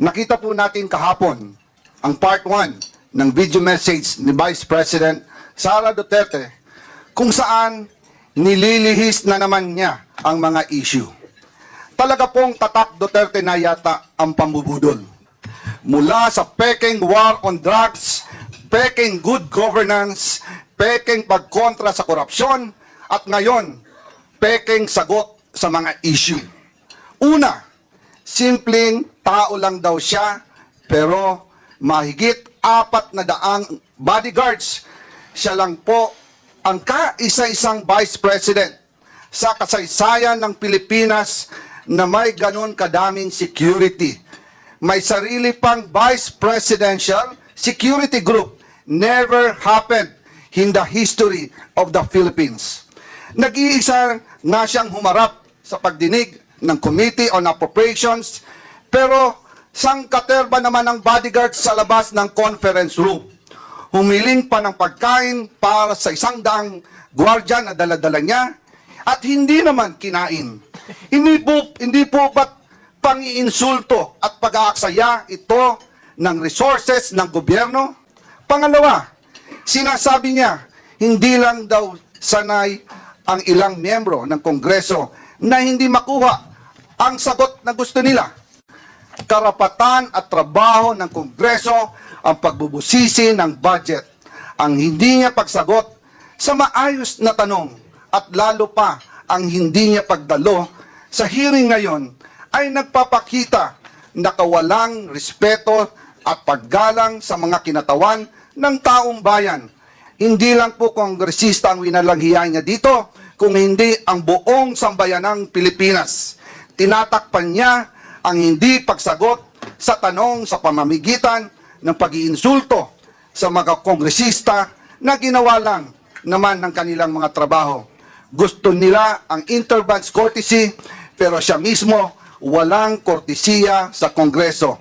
Nakita po natin kahapon ang part 1 ng video message ni Vice President Sara Duterte kung saan nililihis na naman niya ang mga issue. Talaga pong tatak Duterte na yata ang pambubudol. Mula sa peking war on drugs, peking good governance, peking pagkontra sa korupsyon, at ngayon, peking sagot sa mga issue. Una, simpleng tao lang daw siya, pero mahigit apat na daang bodyguards. Siya lang po ang kaisa-isang vice president sa kasaysayan ng Pilipinas na may ganon kadaming security. May sarili pang vice presidential security group. Never happened in the history of the Philippines. Nag-iisa na siyang humarap sa pagdinig ng Committee on Appropriations, pero sangkaterba naman ang bodyguard sa labas ng conference room. Humiling pa ng pagkain para sa isang daang gwardiya na daladala niya at hindi naman kinain. Hindi po, hindi po ba't pangiinsulto at pag-aaksaya ito ng resources ng gobyerno? Pangalawa, sinasabi niya, hindi lang daw sanay ang ilang miyembro ng Kongreso na hindi makuha ang sagot na gusto nila. Karapatan at trabaho ng Kongreso ang pagbubusisi ng budget. Ang hindi niya pagsagot sa maayos na tanong at lalo pa ang hindi niya pagdalo sa hearing ngayon ay nagpapakita na kawalang respeto at paggalang sa mga kinatawan ng taong bayan. Hindi lang po kongresista ang winalanghiyan niya dito, kung hindi ang buong sambayanang Pilipinas. Tinatakpan niya ang hindi pagsagot sa tanong sa pamamigitan ng pag-iinsulto sa mga kongresista na ginawa lang naman ng kanilang mga trabaho. Gusto nila ang interbank courtesy pero siya mismo walang kortesiya sa Kongreso.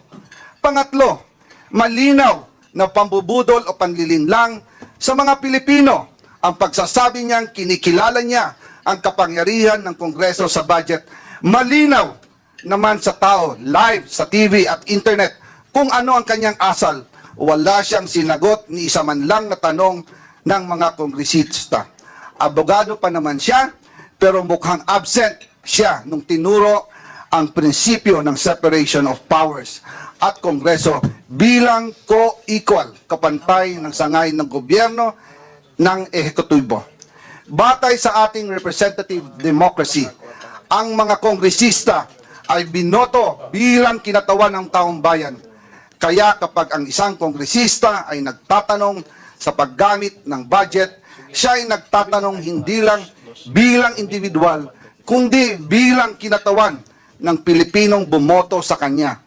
Pangatlo, malinaw na pambubudol o panlilinlang sa mga Pilipino ang pagsasabi niyang kinikilala niya ang kapangyarihan ng Kongreso sa budget. Malinaw naman sa tao, live, sa TV at internet, kung ano ang kanyang asal. Wala siyang sinagot ni isa man lang na tanong ng mga kongresista. Abogado pa naman siya, pero mukhang absent siya nung tinuro ang prinsipyo ng separation of powers at Kongreso bilang co-equal, kapantay ng sangay ng gobyerno ng ehekutibo. Batay sa ating representative democracy, ang mga kongresista ay binoto bilang kinatawan ng taong bayan. Kaya kapag ang isang kongresista ay nagtatanong sa paggamit ng budget, siya ay nagtatanong hindi lang bilang individual, kundi bilang kinatawan ng Pilipinong bumoto sa kanya.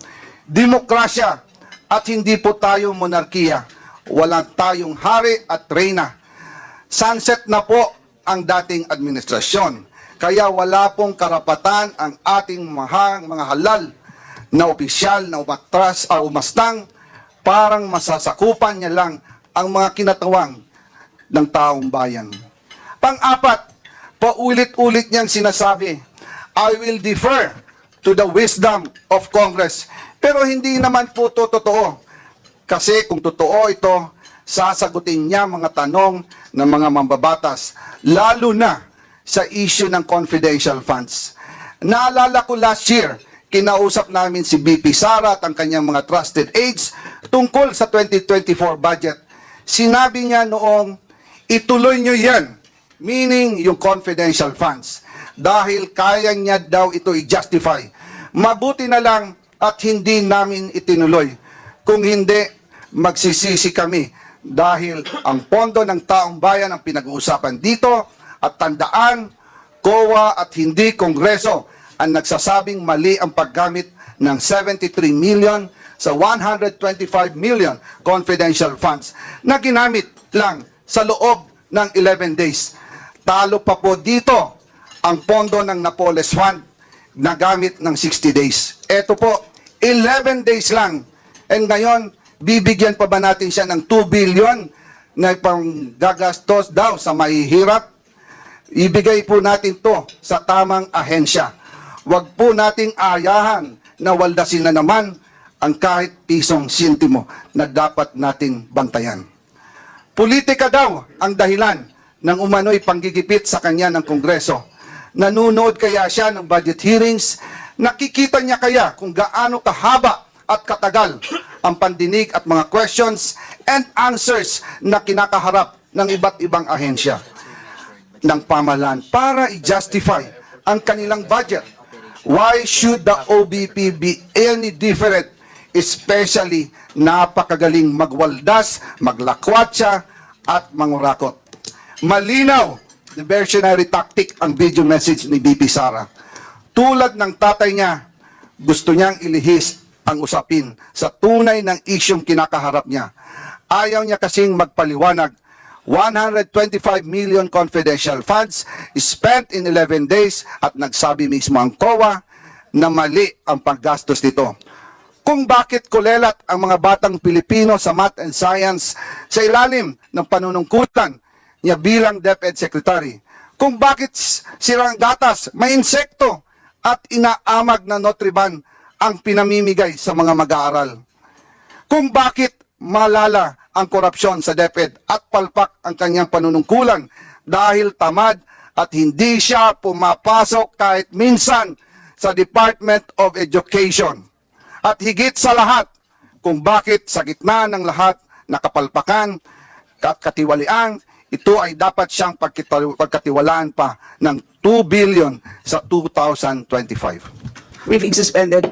Demokrasya at hindi po tayo monarkiya. Wala tayong hari at reyna. Sunset na po ang dating administrasyon. Kaya wala pong karapatan ang ating mga, mga halal na opisyal na umatras o umastang parang masasakupan niya lang ang mga kinatawang ng taong bayan. Pang-apat, paulit-ulit niyang sinasabi, I will defer to the wisdom of Congress. Pero hindi naman po to totoo. Kasi kung totoo ito, sasagutin niya mga tanong ng mga mambabatas, lalo na sa issue ng confidential funds. Naalala ko last year, kinausap namin si BP Sara at ang kanyang mga trusted aides tungkol sa 2024 budget. Sinabi niya noong, ituloy niyo yan, meaning yung confidential funds, dahil kaya niya daw ito i-justify. Mabuti na lang at hindi namin itinuloy. Kung hindi, magsisisi kami dahil ang pondo ng taong bayan ang pinag-uusapan dito at tandaan, COA at hindi Kongreso ang nagsasabing mali ang paggamit ng 73 million sa 125 million confidential funds na ginamit lang sa loob ng 11 days. Talo pa po dito ang pondo ng Napoles Fund na gamit ng 60 days. Ito po, 11 days lang. And ngayon, bibigyan pa ba natin siya ng 2 billion na pang gagastos daw sa mahihirap? Ibigay po natin to sa tamang ahensya. Huwag po nating ayahan na waldasin na naman ang kahit pisong sintimo na dapat nating bantayan. Politika daw ang dahilan ng umano'y panggigipit sa kanya ng Kongreso. Nanunood kaya siya ng budget hearings? Nakikita niya kaya kung gaano kahaba at katagal ang pandinig at mga questions and answers na kinakaharap ng iba't ibang ahensya ng pamahalaan para i-justify ang kanilang budget. Why should the OBP be any different? Especially napakagaling magwaldas, maglakwatsa, at mangurakot. Malinaw, diversionary tactic ang video message ni BP Sara. Tulad ng tatay niya, gusto niyang ilihis ang usapin sa tunay ng isyong kinakaharap niya. Ayaw niya kasing magpaliwanag 125 million confidential funds spent in 11 days at nagsabi mismo ang COA na mali ang paggastos nito. Kung bakit kulelat ang mga batang Pilipino sa math and science sa ilalim ng panunungkutan niya bilang DepEd Secretary. Kung bakit s- sirang gatas, may insekto at inaamag na Notriban ang pinamimigay sa mga mag-aaral kung bakit malala ang korupsyon sa DepEd at palpak ang kanyang panunungkulan dahil tamad at hindi siya pumapasok kahit minsan sa Department of Education. At higit sa lahat, kung bakit sa gitna ng lahat na kapalpakan at katiwalian, ito ay dapat siyang pagkatiwalaan pa ng 2 billion sa 2025. Briefing suspended.